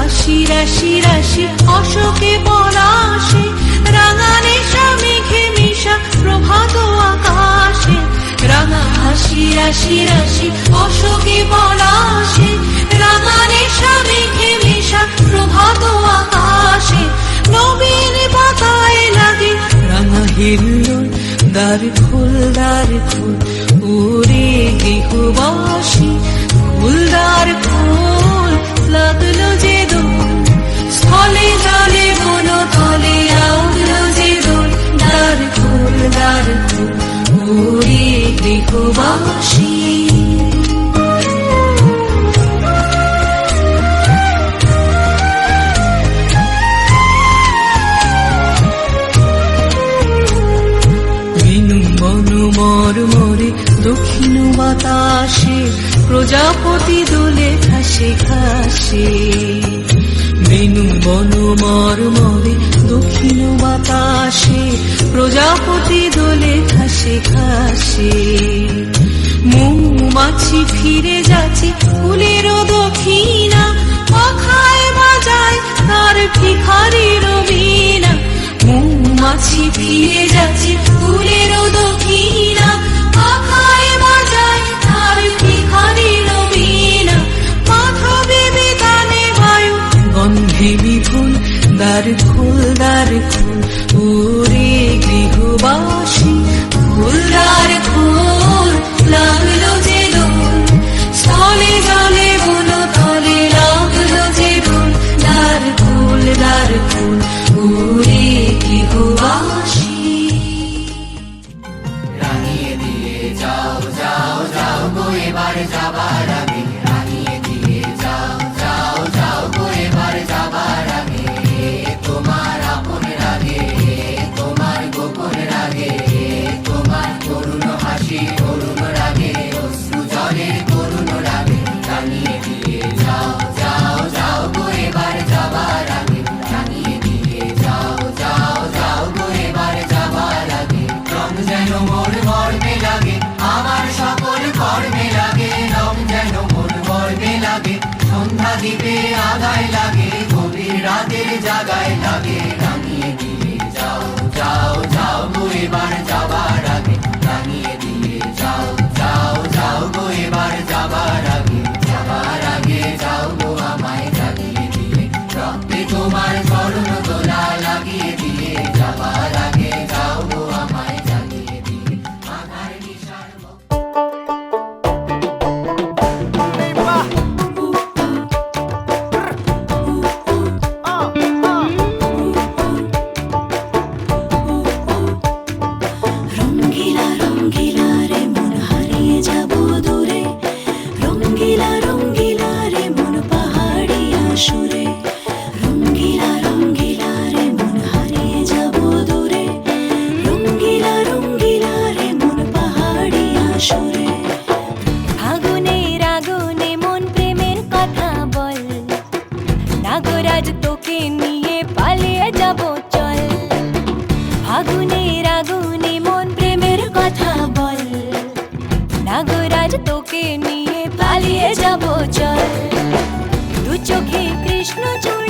হাসি, রাশি রাশি, অশোকে মেঘে মিশা, প্রভাত আকাশে। রাঙা হাসি, রাশি রাশি, অশোকে, পলাশে রাঙা মেঘে মিশা, প্রভাত আকাশে। নবীন পাতায় লাগে রাঙা হিল্লোল দ্বার ফুল দ্বার ফুল উরে ফুলদার ফুল। বাতাসে প্রজাপতি দোলে খাসে খাসে বেনু বন মরমরে দক্ষিণ বাতাসে প্রজাপতি দোলে খাসে খাসে মৌমাছি ফিরে যাচ্ছে ফুলের দক্ষিণা পাখায় বাজায় তার ভিখারির বীণা। মৌমাছি ফিরে যাচ্ছে ফুলের আগুনের আগুনে মন প্রেমের কথা বল। নাগরাজ, তোকে নিয়ে পালিয়ে যাব চল। দু চোখে কৃষ্ণ চূড়